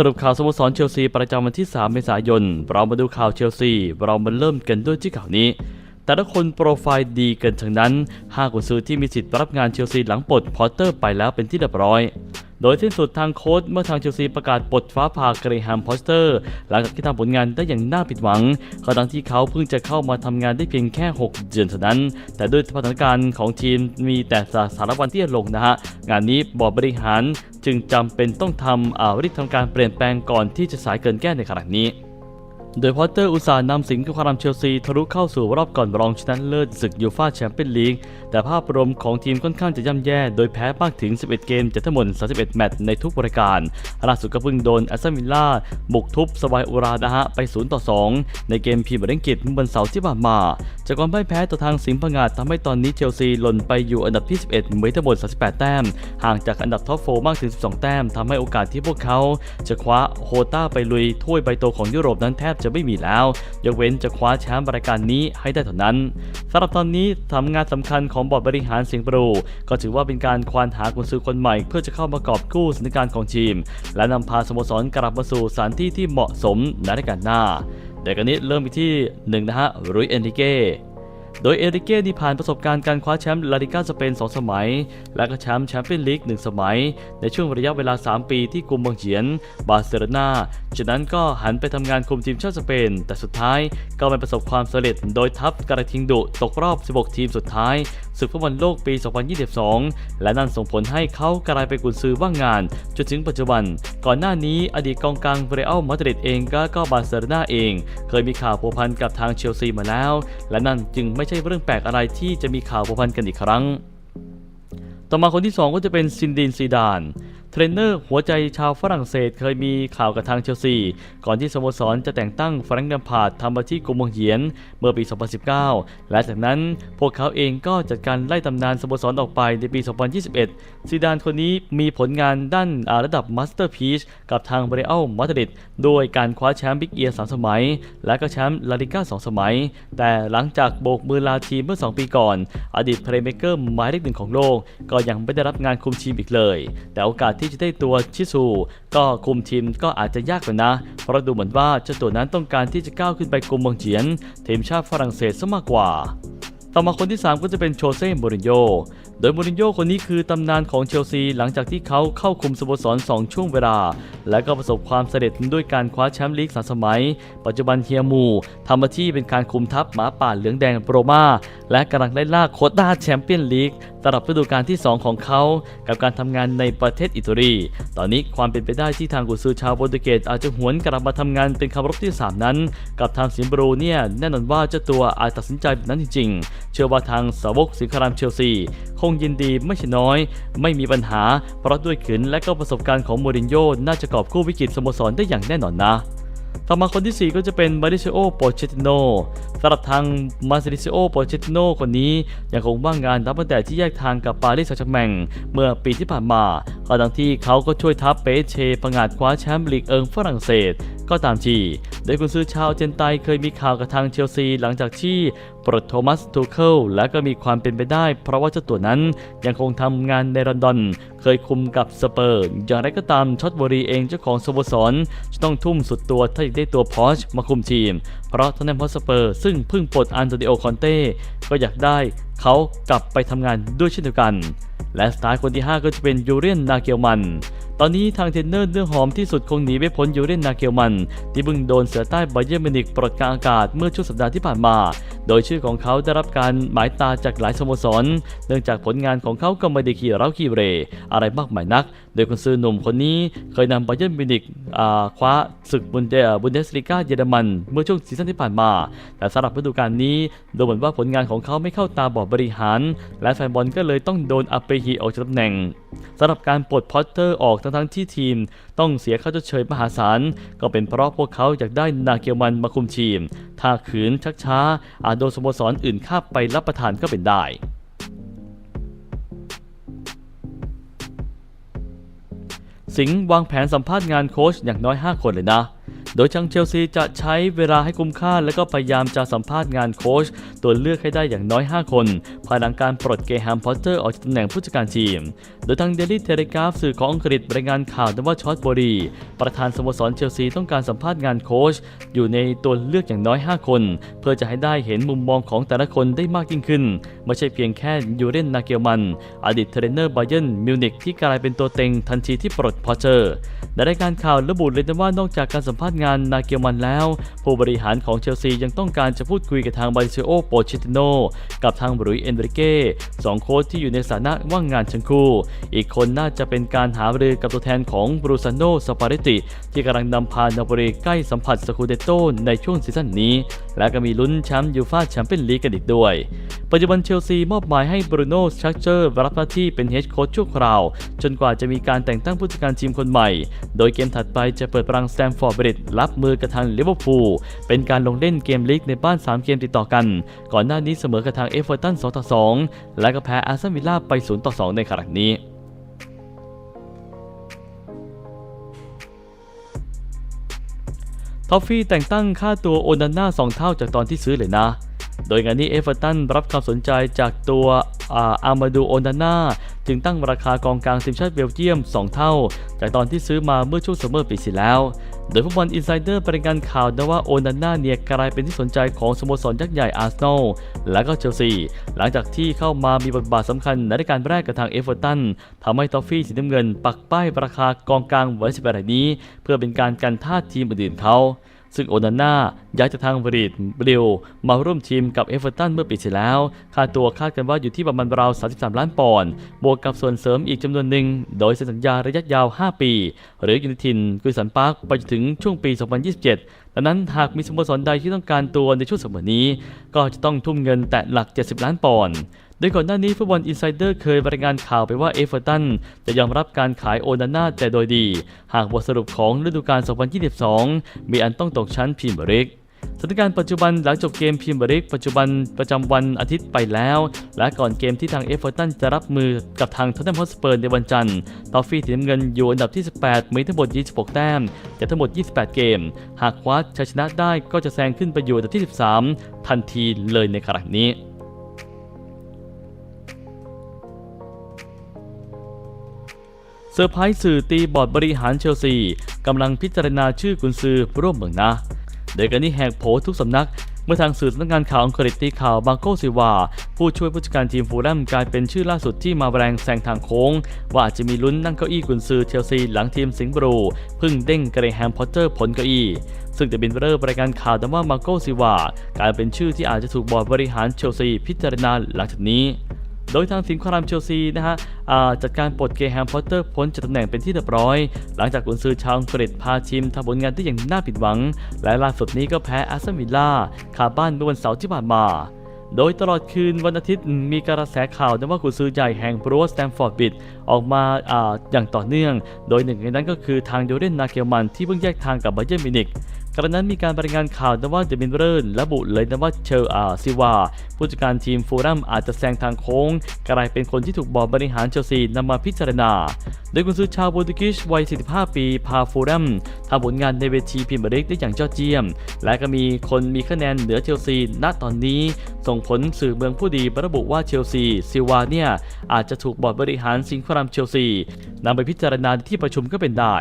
สรุปข่าวสโมสรเชลซีประจำวันที่ 3 เมษายน เรามาดูข่าวเชลซี เรามาเริ่มกันด้วยที่ข่าวนี้ แต่ละคนโปรไฟล์ดีกันทั้งนั้นห้ากุนซือที่มีสิทธิ์รับงานเชลซีหลังปลดพอตเตอร์ไปแล้วเป็นที่เรียบร้อย โดยสิ้นสุดทางโค้ชเมื่อทางเชลซีประกาศปลดฟ้าผ่าเกรแฮมพอสเตอร์ หลังจากที่ทำผลงานได้อย่างน่าผิดหวังขณะที่เขาเพิ่งจะเข้ามาทำงานได้เพียงแค่ 6 เดือนเท่านั้น แต่ด้วยสถานการณ์ของทีมมีแต่สารวันที่ลงนะฮะงานนี้บอร์ดบริหาร จึงจำเป็นต้องทำอ่ารีบทำการเปลี่ยนแปลงก่อนที่จะสายเกินแก้ในขณะนี้ โดยพอตเตอร์อุตสาห์นำสิงห์กับความเชลซีทะลุเข้าสู่รอบก่อนรองชนะเลิศศึกยูฟ่าแชมเปี้ยนลีก แต่ภาพรวมของทีมค่อนข้างจะย่ำแย่ โดยแพ้มากถึง 11 เกมจากทั้งหมด 31 แมตช์ในทุกรายการล่าสุดก็เพิ่งโดนแอสตันวิลล่าบุกทุบสบายอุรานะฮะไป 0 ต่อ 2 ในเกมพรีเมียร์ลีกอังกฤษเมื่อวันเสาร์ที่ผ่านมา จากความพ่ายแพ้ต่อทางสิงห์พังงาดทำให้ตอนนี้เชลซีหล่นไปอยู่อันดับที่ 11มีทั้งหมด38 แต้ม ห่างจากอันดับท็อปโฟมากถึง 12 แต้มทำให้โอกาสที่พวกเขา จะคว้าโคต้าไปลุยถ้วยใบโตของยุโรปนั้นแทบจะไม่มีแล้ว ยกเว้นจะคว้าแชมป์รายการนี้ให้ได้เท่านั้นสำหรับตอนนี้ทำงานสำคัญของบอร์ดบริหารสิงห์ปรูก็ถือว่าเป็นการควานหากุนซือคนใหม่ เพื่อจะเข้ามากอบกู้สถานการณ์ของทีม และนำพาสโมสรกลับมาสู่สถานที่ที่เหมาะสมในรายการหน้าเดี๋ยวกันนี้เริ่มไปที่หนึ่งนะฮะรุยเอนริเก้ โดยเอริเก้ที่ผ่านประสบการณ์การคว้าแชมป์ลาลิก้าสเปน 2 สมัย และก็แชมป์แชมเปี้ยนลีก 1 สมัย ในช่วงระยะเวลา 3 ปีที่กรุมเมืองเฉียน บาร์เซโลนาจากนั้นก็หันไปทำงานคุมทีมชาติสเปน แต่สุดท้ายก็ไม่ประสบความสำเร็จ โดยทัพกระทิงดุตกรอบ 16 ทีมสุดท้ายศึกฟุตบอลโลกปี 2022 และนั่นส่งผลให้เขากลายเป็นกุนซือว่างงาน จนถึงปัจจุบัน ก่อนหน้านี้อดีตกองกลางเรอัลมาดริดเองก็ก็บาร์เซโลนาเอง เคยมีข่าวผัวพันกับทางเชลซีมาแล้ว และนั่นจึงไม่ใช่เรื่องแปลกอะไรที่จะมีข่าวผัวพันกันอีกครั้ง ต่อมาคนที่ 2 ก็จะเป็นซินดินซีดาน เทรนเนอร์หัวใจชาวฝรั่งเศสเคยมีข่าวกับทางเชลซี ก่อนที่สโมสรจะแต่งตั้งแฟรงค์แลมพาร์ดทำมาที่กรุงเมืองเหียนเมื่อปี 2019 และจากนั้นพวกเขาเองก็จัดการไล่ตำนานสโมสรออกไปในปี 2021 ซีดานคนนี้มีผลงานด้านาระดับมาสเตอร์พีชกับทางเบรอัลมาดริดโดยการคว้าแชมป์บิ๊กเอียร์สสมัย และก็แชมป์ลาลิก้าสองสมัย แต่หลังจากโบกมือลาทีมเมื่อ 2 ปีก่อน อดีตเพลย์เมเกอร์หมายเลขหนึ่งของโลก ก็ยังไม่ได้รับงานคุมทีมอีกเลย แต่โอกาสที่จะได้ตัวชิซูก็คุมทีมก็อาจจะยากกว่านะ เพราะดูเหมือนว่าเจ้าตัวนั้นต้องการที่จะก้าวขึ้นไปกุมเมืองเฉียน ทีมชาติฝรั่งเศสซะมากกว่า ต่อมาคนที่ 3 ก็จะเป็นโชเซ่โมรินโญ่โดยโมรินโญ่คนนี้คือตำนานของเชลซีหลังจากที่เขาเข้าคุมสโมสร 2 ช่วงเวลา และก็ประสบความสำเร็จด้วยการคว้าแชมป์ลีกสามสมัย ปัจจุบันเฮียมูทำหน้าที่เป็นการคุมทัพหมาป่าเหลืองแดงโปรมาและกำลังไล่ล่าโคต้าแชมเปี้ยนลีกสำหรับฤดูกาลที่ 2 ของเขา กับการทำงานในประเทศอิตาลี ตอนนี้ความเป็นไปได้ที่ทางกุซือชาวโปรตุเกสอาจจะหวนกลับมาทำงานเป็นคำรบที่ 3 นั้น กับทางสิงบรูเนี่ยแน่นอนว่าเจ้าตัวอาจตัดสินใจแบบนั้นจริงๆ เชื่อว่าทางสาวกสิงครามเชลซี คงยินดีไม่ใช่น้อย ไม่มีปัญหาเพราะด้วยขืนและก็ประสบการณ์ของโมรินโญ่น่าจะกอบกู้วิกฤตสโมสรได้อย่างแน่นอนนะ ต่อมาคนที่ 4 ก็จะเป็นมาริซิโอโปเชติโนสำหรับทางมาริซิโอโปเชติโนคนนี้ยังคงว่างงานนับตั้งแต่ที่แยกทางกับปารีสแซงต์แชร์แมงเมื่อปีที่ผ่านมาอดังที่เขาก็ช่วยทัพเปเชประงาดคว้าแชมป์ลีกเอิงฝรั่งเศสก็ตามทีโดยกุนซือชาวเจนไตเคยมีข่าวกับทางเชลซีหลังจากที่ ปลดโทมัสทูเคิลและก็มีความเป็นไปได้ เพราะว่าเจ้าตัวนั้นยังคงทำงานในลอนดอน เคยคุมกับสเปอร์ อย่างไรก็ตามช็อตบรีเองเจ้าของสโมสรจะต้องทุ่มสุดตัวถ้าอยากได้ตัวพอชมาคุมทีม เพราะทนายพอสเปอร์ ซึ่งเพิ่งปลดอันโตนิโอคอนเต้ก็อยากได้ เขากลับไปทำงานด้วยเช่นเดียวกัน และสไตล์คนที่ 5 ก็จะเป็นยูเรียนนาเกลมัน ตอนนี้ทางเทรนเนอร์เนื้อหอมที่สุดคงหนีไม่พ้นยูเรียนนาเกลมัน ที่เพิ่งโดนเสือใต้ไบเยอร์มินิกปลดกลางอากาศเมื่อช่วงสัปดาห์ที่ผ่านมา โดยชื่อของเขาได้รับการหมายตาจากหลายสโมสร เนื่องจากผลงานของเขาก็ไม่ได้ขี่เราขี่เร อะไรมากมายนัก โดยคนซื้อหนุ่มคนนี้เคยนำไบเยอร์มินิกคว้าศึกบุนเดบุนเดสลิก้าเยอรมัน เมื่อช่วงซีซั่นที่ผ่านมา แต่สำหรับฤดูกาลนี้ดูเหมือนว่าผลงานของเขาไม่เข้าตาบอดบริหาร และแฟนบอลก็เลยต้องโดนอัปเปฮีออกจากตำแหน่งสำหรับการปลดพอตเตอร์ออกทั้งๆที่ทีม ต้องเสียค่าชดเชยมหาศาล ก็เป็นเพราะพวกเขาอยากได้นาเกียวมันมาคุมทีม ถ้าขืนชักช้า อาจโดนสโมสรอื่นคาบไปรับประทานก็เป็นได้สิงห์วางแผนสัมภาษณ์งานโค้ชอย่างน้อย 5 คนเลยนะ โดยทางเชลซีจะใช้เวลาให้คุ้มค่า และก็พยายามจะสัมภาษณ์งานโค้ชตัวเลือกให้ได้อย่างน้อย 5 คนภายหลังการปลดเกแฮมพอตเตอร์ออกจากตำแหน่งผู้จัดการทีม โดยทางเดลี่เทเลกราฟสื่อของอังกฤษรายงานข่าวว่าชอตบอรีประธานสโมสรเชลซีต้องการสัมภาษณ์งานโค้ชอยู่ในตัวเลือกอย่างน้อย 5 คน เพื่อจะให้ได้เห็นมุมมองของแต่ละคนได้มากยิ่งขึ้น ไม่ใช่เพียงแค่ยูเรนนาเกลมัน อดีตเทรนเนอร์ไบเยนมิวนิกที่กลายเป็นตัวเต็งทันทีที่ปลดพอเจอร์ในรายการข่าวระบุเลยนะว่านอกจากการสัมภาษณ์งานนาเกลมันแล้ว ผู้บริหารของเชลซียังต้องการจะพูดคุยกับทางบาริเซโอโปชิติโนกับทางบรุยเอนริเก้สองโค้ชที่อยู่ในสถานะว่างงานทั้งคู่ อีกคนน่าจะเป็นการหารือกับตัวแทนของบรูซานโนสปาเรติ ที่กำลังนำพานาโปลีใกล้สัมผัสสกูเดโตในช่วงซีซั่นนี้ และก็มีลุ้นแชมป์ยูฟ่าแชมเปี้ยนลีกกันอีกด้วย ปัจจุบันเชลซีมอบหมายให้บรูโน่สตรัคเจอร์รับหน้าที่เป็นเฮดโค้ชชั่วคราว จนกว่าจะมีการแต่งตั้งผู้จัดการทีมคนใหม่ โดยเกมถัดไปจะเปิดปรังสแตมฟอร์ดบริดรับมือกับทางลิเวอร์พูลเป็นการลงเล่นเกมลีกในบ้าน 3 เกมติดต่อกัน ก่อนหน้านี้เสมอกับทางเอฟเวอร์ตัน 2 ต่อ 2 และก็แพ้อาร์เซนวิลล่าไป 0 ต่อ 2 ในครั้งนี้ทอฟฟี่แต่งตั้งค่าตัวโอนาน่า2เท่าจากตอนที่ซื้อเลยนะ โดยงานนี้เอฟเวอร์ตันรับความสนใจจากตัวอามาดูโอนาน่าจึงตั้งราคากองกลางทีมชาติเบลเยียม 2 เท่า จากตอนที่ซื้อมาเมื่อช่วงซัมเมอร์ปีที่แล้ว โดยฟุตบอลอินไซเดอร์รายงานข่าวนะว่าโอนาน่าเนี่ยกลายเป็นที่สนใจของสโมสรยักษ์ใหญ่อาร์เซนอลและก็เชลซี หลังจากที่เข้ามามีบทบาทสำคัญในรายการแรกกับทางเอฟเวอร์ตันทำให้ทอฟฟี่สีน้ำเงิน ปักป้ายราคากองกลางไว้18รายนี้ เพื่อเป็นการกันท่าทีมอื่นเขา ซึ่งโอนาน่าย้ายจากทางบริดบริลมาร่วมทีมกับเอเวอร์ตันเมื่อปีที่แล้ว ค่าตัวคาดกันว่าอยู่ที่ประมาณราว 33 ล้านปอนด์ บวกกับส่วนเสริมอีกจำนวนหนึ่ง โดยเซ็นสัญญาระยะยาว 5 ปี หรือยู่ในถิ่นกุยสันปาร์คไปจนถึงช่วงปี 2027 ดังนั้นหากมีสโมสรใดที่ต้องการตัวในช่วงสมัยนี้ ก็จะต้องทุ่มเงินแตะหลัก 70 ล้านปอนด์ โดยก่อนหน้านี้ฟุตบอลอินไซเดอร์เคยรายงานข่าวไปว่าเอเวอร์ตันจะยอมรับการขายโอนาน่าแต่โดยดี หากบทสรุปของฤดูกาล 2022 มีอันต้องตกชั้นพรีเมียร์ลีกสถานการณ์ปัจจุบันหลังจบเกมพรีเมียร์ลีกปัจจุบันประจำวันอาทิตย์ไปแล้ว และก่อนเกมที่ทางเอฟเวอร์ตันจะรับมือกับทางทอตแนมฮอตสเปอร์ในวันจันทร์ทอฟฟี่สีน้ำเงินอยู่อันดับที่ 18 มีทั้งหมด 26 แต้มจากทั้งหมด 28 เกม หากคว้าชัยชนะได้ก็จะแซงขึ้นไปอยู่อันดับที่ 13 ทันทีเลยในครั้งนี้ ซอร์ไพรส์สื่อตีบอร์ดบริหารเชลซีกำลังพิจารณาชื่อกุนซือร่วมเมืองนะ โดยการนี้แหกโผทุกสำนัก เมื่อทางสื่อสำนักงานข่าวอังกฤษตีข่าวบางโกซิวา ผู้ช่วยผู้จัดการทีมฟูลแลมกลายเป็นชื่อล่าสุดที่มาแรงแซงทางโค้ง ว่าอาจจะมีลุ้นนั่งเก้าอี้กุนซือเชลซีหลังทีมสิงห์บรูเพึ่งเด้งเกรแฮมพอตเตอร์ผลเก้าอี้ซึ่งจะเป็นเริ่มรายการข่าวแต่ว่ามาโกซิวากลายเป็นชื่อที่อาจจะถูกบอร์ดบริหารเชลซีพิจารณาหลังจากนี้ โดยทางทีมคารามเชลซีนะฮะจัดการปลดเกแฮมพอตเตอร์พ้นจากตำแหน่งเป็นที่เรียบร้อย หลังจากกุนซือชาวอังกฤษพาทีมทำผลงานได้อย่างน่าผิดหวัง และล่าสุดนี้ก็แพ้อาร์เซนวิลล่าคาบ้านเมื่อวันเสาร์ที่ผ่านมาโดยตลอดคืนวันอาทิตย์มีกระแสข่าวนะว่ากุนซือใหญ่แห่งโปรสแตมฟอร์ดบิดออกมาออย่างต่อเนื่อง โดยหนึ่งในนั้นก็คือทางโยเรนนาเกลมันที่เพิ่งแยกทางกับไบเยร์นมิวนิก กระนั้นมีการรายงานข่าวนะว่าเดมินเรนระบุเลยนะว่าเชลอาซิวา ผู้จัดการทีมฟูลแลมอาจจะแซงทางโค้ง กลายเป็นคนที่ถูกบอร์ดบริหารเชลซีนำมาพิจารณา โดยกุนซือชาวโปรตุเกสวัย 45 ปี พาฟูลแลมทำผลงานในเวทีพรีเมียร์ลีกได้อย่างยอดเยี่ยม และก็มีคนมีคะแนนเหนือเชลซีณตอนนี้ ส่งผลสื่อเมืองผู้ดีระบุว่าเชลซีซิวาเนี่ยอาจจะถูกบอร์ดบริหารสิงคโปร์เชลซีนำไปพิจารณาที่ประชุมก็เป็นได้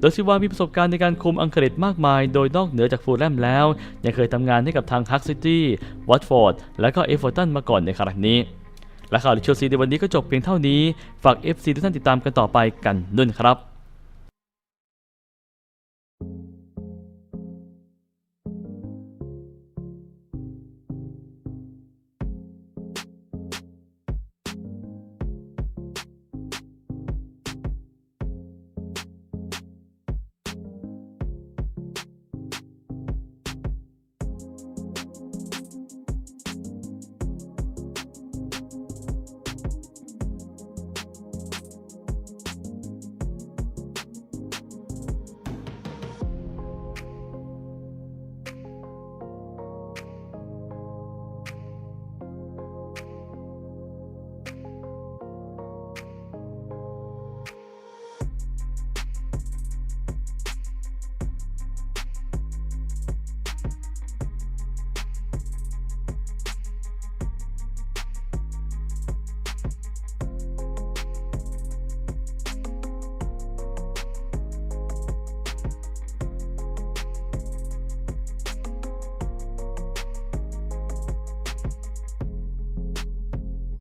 โดยซิวามีประสบการณ์ในการคุมอังกฤษมากมาย โดยนอกเหนือจากฟูลแลมแล้ว ยังเคยทำงานให้กับทางฮักซิตี้วัตฟอร์ดและก็เอฟเวอร์ตันมาก่อนในครั้งนี้และข่าวเชลซีในวันนี้ก็จบเพียงเท่านี้ ฝาก FC ทุกท่านติดตามกันต่อไปกันด้วยนครับ